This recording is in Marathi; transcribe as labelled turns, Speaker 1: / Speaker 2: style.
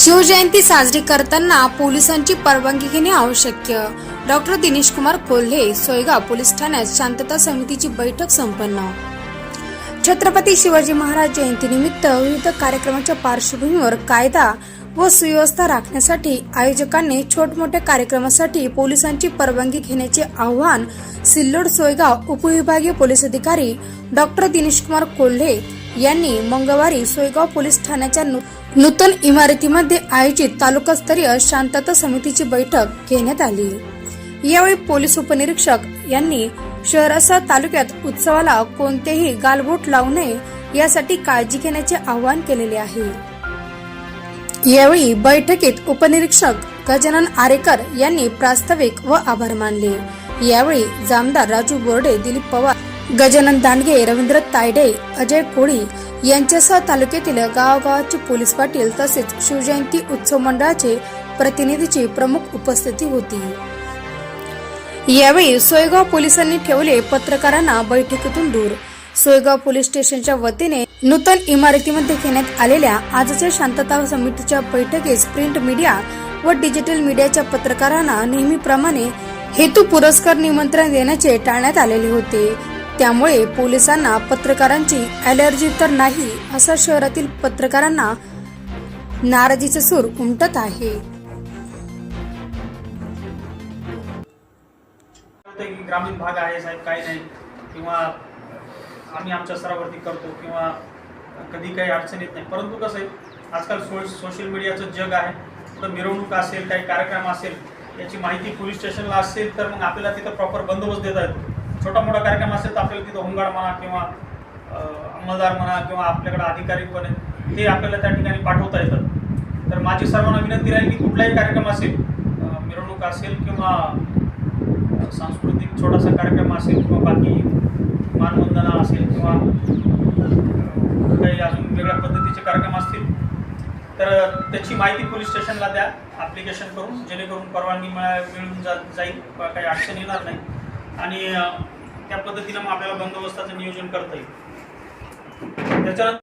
Speaker 1: शिवजयंती साजरी करताना पोलिसांची परवानगी घेणे आवश्यक. डॉक्टर दिनेश कुमार कोल्हे सोयगाव पोलीस ठाण्यात शांतता समितीची बैठक संपन्न. छत्रपती शिवाजी महाराज जयंतीनिमित्त विविध कार्यक्रमाच्या पार्श्वभूमीवर कायदा व सुव्यवस्था राखण्यासाठी आयोजकांनी छोटमोठ्या कार्यक्रमासाठी पोलिसांची परवानगी घेण्याचे आव्हान सिल्लोड सोयगाव उपविभागीय पोलीस अधिकारी डॉक्टर दिनेश कुमार कोल्हे यांनी मंगळवारी सोयगाव पोलीस ठाण्याच्या नूतन इमारतीमध्ये आयोजित तालुकास्तरीय शांतता समितीची बैठक घेण्यात आली. यावेळी पोलीस उपनिरीक्षक यांनी शहरासह तालुक्यात उत्सवाला कोणतेही गालबोट लावू नये यासाठी काळजी घेण्याचे आवाहन केलेले आहे. यावेळी बैठकीत उपनिरीक्षक गजानन आरेकर यांनी प्रास्ताविक व आभार मानले. यावेळी जामदार राजू बोर्डे दिलीप पवार गजानन दांडगे रवींद्र तायडे अजय कोळी यांच्यासह तालुक्यातील गावगावाचे पोलीस पाटील तसेच शिवजयंती उत्सव मंडळाचे प्रतिनिधीची प्रमुख उपस्थिती होती. यावेळी सोयगाव पोलिसांनी ठेवले पत्रकारांना बैठकीतून दूर. सोयगाव पोलीस स्टेशनच्या वतीने नूतन इमारतीमध्ये घेण्यात आलेल्या आजच्या शांतता समितीच्या बैठकीस प्रिंट मीडिया व डिजिटल मीडियाच्या पत्रकारांना नेहमीप्रमाणे हेतू पुरस्कार निमंत्रण देण्याचे टाळण्यात आलेले होते. त्यामुळे पोलिसांना पत्रकारांची अलर्जी तर नाही असा शहरातील पत्रकारांना नाराजीचा सूर उमटत आहे.
Speaker 2: की ग्रामीण भाग आहे साहेब काही नाही. किंवा आम्ही आमच्या स्तरावरती करतो किंवा कधी काही अडचण येत नाही. परंतु कसं आहे आजकाल सो सोशल मीडियाचं जग आहे. कुठं मिरवणूक असेल काही कार्यक्रम असेल याची माहिती पोलीस स्टेशनला असेल तर मग आपल्याला तिथं प्रॉपर बंदोबस्त देता येतो. छोटा मोठा कार्यक्रम असेल तर आपल्याला तिथं होमगार्ड म्हणा किंवा अंमलदार म्हणा किंवा आपल्याकडे अधिकारी पण आहे ते आपल्याला त्या ठिकाणी पाठवता येतात. तर माझी सर्वांना विनंती राहील की कुठलाही कार्यक्रम असेल मिरवणूक असेल किंवा सांस्कृतिक छोटासा कार्यक्रम असेल किंवा बाकी मानवंदना असेल किंवा काही अजून वेगळ्या पद्धतीचे कार्यक्रम असतील तर त्याची माहिती पोलीस स्टेशनला द्या ॲप्लिकेशन करून जेणेकरून परवानगी मिळा मिळून जा जाईल किंवा काही अडचण येणार नाही. आणि त्या पद्धतीनं मग आपल्याला बंदोबस्ताचं नियोजन करता येईल. त्याच्यानंतर